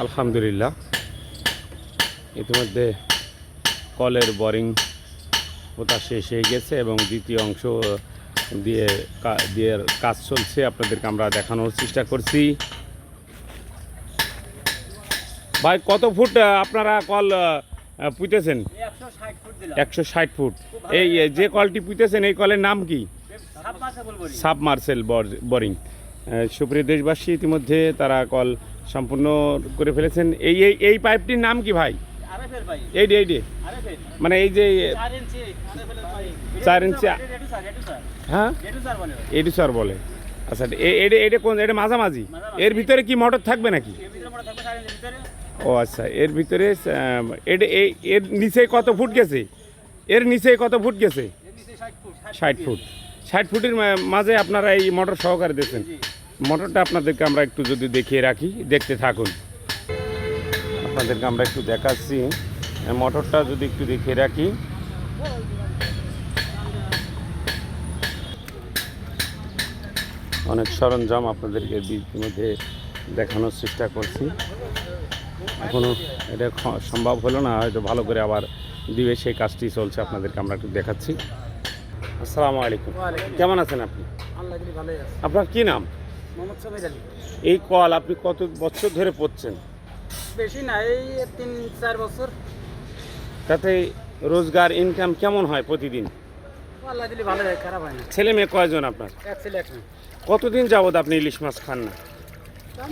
আলহামদুলিল্লাহ। ইতিমধ্যে কলের বোরিং পোতা শেষ হয়ে গেছে এবং দ্বিতীয় অংশ দিয়ে দিয়ে কাজ চলছে। আপনাদেরকে আমরা দেখানোর চেষ্টা করছি। ভাই কত ফুট আপনারা কল পুঁতেছেন একশো ষাট ফুট এই যে কলটি পুঁতেছেন এই কলের নাম কি? Submersible boring. সুপ্রিয় দেশবাসী ইতিমধ্যে তারা কল সম্পূর্ণ করে ফেলেছেন। এই এই এই পাইপটির নাম কি ভাই? এই ডে এই ডে মানে এই যে চার ইঞ্চি হ্যাঁ? রেডু স্যার বলে এডি স্যার বলে। আচ্ছা এটা এটা কোন এটা মাঝামাঝি? এর ভিতরে কি মোটর থাকবে নাকি? ও আচ্ছা এর ভিতরে এটা এই- এর নিচে কত ফুট গেছে? এর নিচে কত ফুট গেছে? ষাট ফুট। ষাট ফুট ফুটের মাঝে আপনারা এই মোটর সহকারে দিয়েছেন। মোটরটা আপনাদেরকে আমরা একটু যদি দেখিয়ে রাখি দেখতে থাকুন। আপনাদেরকে আমরা একটু দেখাচ্ছি। মোটরটা যদি একটু দেখিয়ে রাখি। অনেক সরঞ্জাম আপনাদেরকে ইতিমধ্যে দেখানোর চেষ্টা করছি। এখনও এটা সম্ভব হলো না হয়তো ভালো করে আবার দিবে সেই কাজটি চলছে। আপনাদেরকে আমরা একটু দেখাচ্ছি। আসসালামু আলাইকুম। কেমন আছেন আপনি? আপনার কি নাম? এই কল আপনি কত বছর ধরে পড়ছেন? বেশি না এই তিন চার বছর। তাতে রোজগার ইনকাম কেমন হয় প্রতিদিন? আল্লাহ দিলে ভালো হয় খারাপ হয় না। ছেলে মেয়ে কয়জন আপনার? এক ছেলে এক মেয়ে। কতদিন যাবত আপনি ইলিশ মাছ খান না?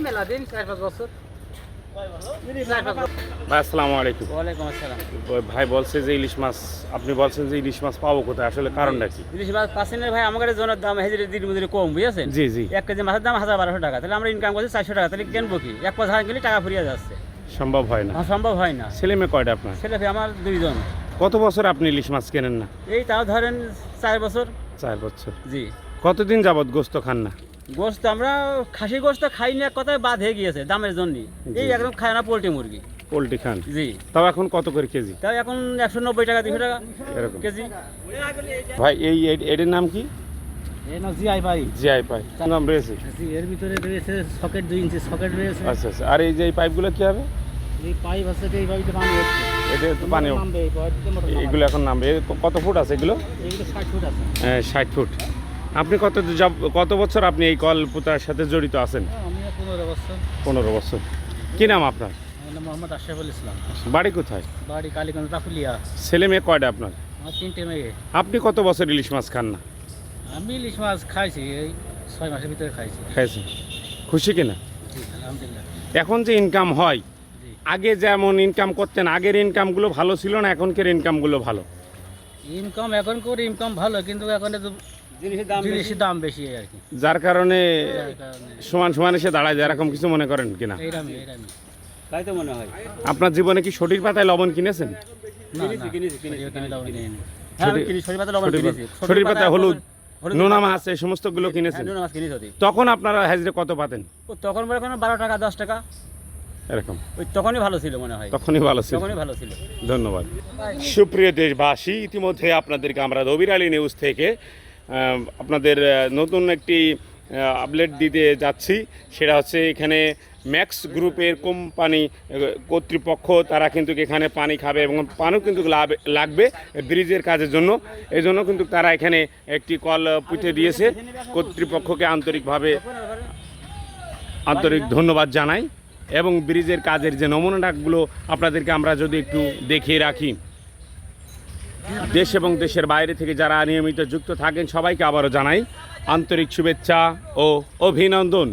মেলা দিন চার পাঁচ বছর। ভাই আসসালামু আলাইকুম। ওয়ালাইকুম আসসালাম। ভাই বলছে যে ইলিশ মাছ আপনি বলছেন যে ইলিশ মাছ পাবো কোথায়? আসলে কারণটা কি? ইলিশ মাছ ভাই আমাদের জনের দাম হেজিরে দিন মজুরি কম বুঝেছেন? জি জি। এক কেজি মাছের দাম হাজার বারোশো টাকা তাহলে আমরা ইনকাম করছি চারশো টাকা তাহলে কি? এক পাঁচ হাজার গেলে টাকা ফুরিয়ে যাচ্ছে। সম্ভব হয় না। সম্ভব হয় না। ছেলে মেয়ে কয়টা আপনার? ছেলে ভাই আমার দুইজন। কত বছর আপনি ইলিশ মাছ কেনেন না? এই তাও ধরেন চার বছর। চার বছর। জি। কতদিন যাবত গোস্ত খান না? গোস্ত আমরা খাসি গোস্ত খাই না এক কথায় বাদ হয়ে গিয়েছে দামের জন্য। এই একদম খায় না পোলট্রি মুরগি। পোলট্রি খান? জি। তাও এখন কত করে কেজি? তাও এখন একশো নব্বই টাকা দুশো টাকা এরকম। কেজি। ভাই এই এটার নাম কি? রয়েছে? এর ভিতরে রয়েছে সকেট দুই ইঞ্চি সকেট রয়েছে। আচ্ছা আচ্ছা। আর এই যে এই পাইপগুলো কি হবে? এই পাইপ আছে এই পাইপটা পানি হচ্ছে। এটা তো পানি নামবে এই পাইপটা মোটর নামাবে। এগুলো এখন নামবে। কত ফুট আছে এগুলো? এইগুলো ষাট ফুট আছে। ষাট ফুট। আপনি কত কত বছর আপনি এই কল পোতার সাথে জড়িত আছেন? হ্যাঁ, আমি পনেরো বছর। পনেরো বছর। কি নাম আপনার? মোহাম্মদ আশরাফুল ইসলাম। বাড়ি কোথায়? বাড়ি কালীগঞ্জ ছেলে মেয়ে কয়টা আপনার? তিনটে মেয়ে। আপনি কত বছর ইলিশ মাছ খান না? আমি ইলিশ মাছ খাইছি এই ছয় মাসের ভিতরে খাইছি। খাইছেন খুশি কিনা আলহামদুলিল্লাহ। এখন যে ইনকাম হয় আগে যেমন ইনকাম করতেন আগের ইনকামগুলো ভালো ছিল না এখনকার ইনকামগুলো ভালো? ইনকাম এখন করে ইনকাম ভালো কিন্তু এখন জিনিসের দাম বেশি। আর কি। যার কারণে সমান সমান এসে দাঁড়ায় যায় এরকম কিছু মনে করেন কিনা? এইরামই এইরামই তাই তো মনে হয়। আপনার জীবনে কি সঠিক পাতায় লবণ কিনেছেন? না না কিনেছি কিনেছি লবণ কিনে হ্যাঁ আমি কিনি সরি লবণ কিনেছি। পাতা- সরি হলুদ নোনা মাছ এই সমস্তগুলো হ্যাঁ কিনেছেন? নুন মাছ কিনেছি তখন আপনারা হাজিরে কত পাতেন? তখন মনে করেন বারো টাকা দশ টাকা। এরকম। ওই তখনই ভালো ছিল মনে হয়। তখনই ভালো ছিল। তখনই ভালো ছিল। ধন্যবাদ। সুপ্রিয় দেশবাসী ইতিমধ্যে আপনাদেরকে আমরা রবির আলী নিউজ থেকে আপনাদের নতুন একটি আপডেট দিতে যাচ্ছি। সেটা হচ্ছে এখানে ম্যাক্স গ্রুপের কোম্পানি কর্তৃপক্ষ, তারা কিন্তু এখানে পানি খাবে এবং পানও কিন্তু লাভ- লাগবে ব্রিজের কাজের জন্য। এই জন্য কিন্তু তারা এখানে একটি কল পুঁতে দিয়েছে। কর্তৃপক্ষকে আন্তরিকভাবে আন্তরিক ধন্যবাদ জানাই এবং ব্রিজের কাজের যে নমুনা ডাকগুলো আপনাদেরকে আমরা যদি একটু দেখিয়ে রাখি। দেশ এবং দেশের বাইরে থেকে যারা নিয়মিত যুক্ত থাকেন, সবাইকে আবারও জানাই আন্তরিক শুভেচ্ছা ও অভিনন্দন।